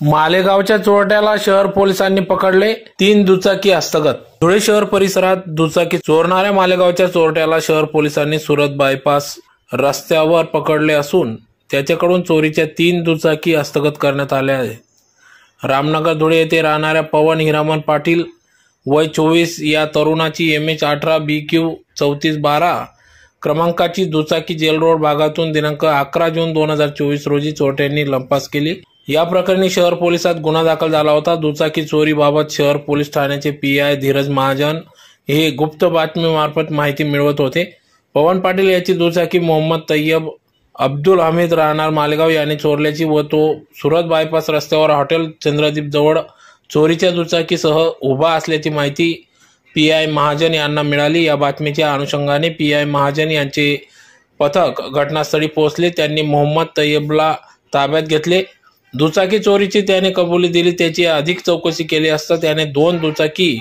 मालेगावच्या चोरट्याला शहर पोलिसांनी पकडले तीन दुचाकी हस्तगत धुळे शहर परिसरात दुचाकी चोरणाऱ्या मालेगावच्या चोरट्याला शहर पोलिसांनी सुरत बायपास रस्त्यावर पकडले असून त्याच्याकडून चोरीच्या तीन दुचाकी हस्तगत करण्यात आल्या आहेत. रामनगर धुळे येथे राहणाऱ्या पवन हिरामन पाटील वय चोवीस या तरुणाची एम एच अठरा बी क्यू चौतीस बारा क्रमांकाची दुचाकी जेल रोड भागातून दिनांक अकरा जून दोन हजार चोवीस रोजी चोरट्यांनी लंपास केली. या प्रकरणी शहर पोलिसात गुन्हा दाखल झाला होता. दुचाकी चोरीबाबत शहर पोलीस ठाण्याचे पी आय धीरज महाजन हे गुप्त बातमीमार्फत माहिती मिळवत होते. पवन पाटील याची दुचाकी मोहम्मद तय्यब अब्दुल हमीद राहणार मालेगाव यांनी चोरल्याची व तो सुरत बायपास रस्त्यावर हॉटेल चंद्रदीप जवळ चोरीच्या दुचाकीसह उभा असल्याची माहिती पी आय महाजन यांना मिळाली. या बातमीच्या अनुषंगाने पी आय महाजन यांचे पथक घटनास्थळी पोहोचले. त्यांनी मोहम्मद तय्यबला ताब्यात घेतले. दुचाकी चोरीची त्याने कबुली दिली त्याची अधिक चौकशी केली असता त्याने दोन दुचाकी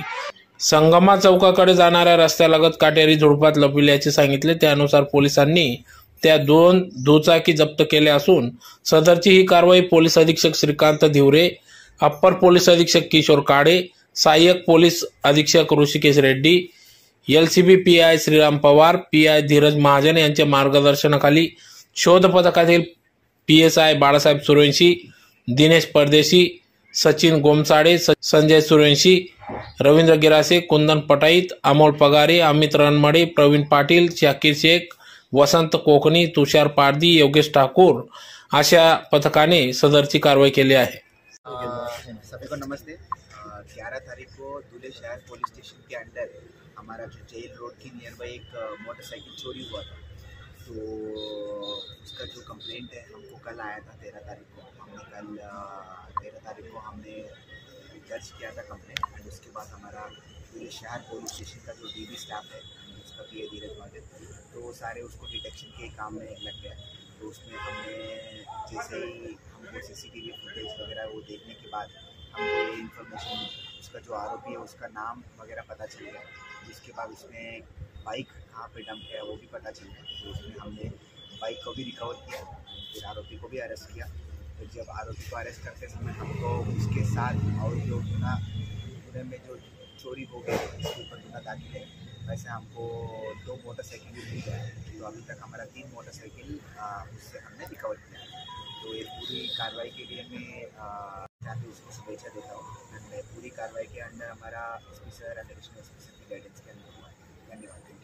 संगमा चौकाकडे जाणाऱ्या रस्त्यालगत काटेरी झुडपात लपविल्याचे सांगितले. त्यानुसार पोलिसांनी त्या दोन दुचाकी जप्त केल्या असून सदरची ही कारवाई पोलीस अधीक्षक श्रीकांत धिवरे अप्पर पोलीस अधीक्षक किशोर काळे सहाय्यक पोलीस अधीक्षक Rishikesh Reddy LCB P I Shriram Pawar P I Dhiraj Mahajan यांच्या मार्गदर्शनाखाली शोध पथकातील P S I Balasaheb Suryawanshi Dinesh Pardeshi, Sachin Gomsade Sanjay सुरेंशी, Ravindra Girase, कुंदन पटाईत, अमोल पगारे, अमित रणमडे, प्रवीण पाटील, शाकीर शेख, वसंत कोकणी, तुषार पारदी योगेश ठाकूर अशा पथकाने सदरची कारवाई केली आहे. सभी को नमस्ते. ग्यारह तारीख को दूल्हे शहर पुलिस स्टेशन के अंडर हमारा जो जेल रोड की नियर बाई एक मोटरसाइकिल चोरी हुआ था. तो उसका जो कंप्लेंट है, हमको कल आया था तेरह तारीख को। हमने कल तेरह तारीख को हमने दर्ज किया था कंप्लेंट एंड उसके बाद हमारा पूरे शहर पुलिस स्टेशन का जो डी बी स्टाफ है, उसका पी ए धीरज महाजन तो वो सारे उसको डिटेक्शन के काम में लग गया। तो उसमें हमने जैसे ही हमको C C T V footage वगैरह वो देखने के बाद हमको ये इन्फॉर्मेशन उसका जो आरोपी है, उसका नाम वगैरह पता चल गया। उसके बाद उसमें बाइक कहाँ पे डंप है वो भी पता चल गया। तो उसमें हमने बाइक को भी रिकवर किया, फिर आरोपी को भी अरेस्ट किया। तो जब आरोपी को अरेस्ट करते समय हमको उसके साथ और जो गुना, गुने में जो चोरी हो गई, उसके ऊपर गुना दाखिल है। वैसे हमको दो मोटरसाइकिल भी मिल गया तो अभी तक हमारा तीन मोटरसाइकिल उससे हमने रिकवर किया। तो ये पूरी कार्रवाई के लिए मैं चाहती उसको शुभेच्छा देता हूँ। एंड पूरी कार्रवाई के अंदर हमारा एस एंड एडिशनल एस की गाइडेंस के अंदर हुआ है। ಧನ್ಯವಾದಗಳು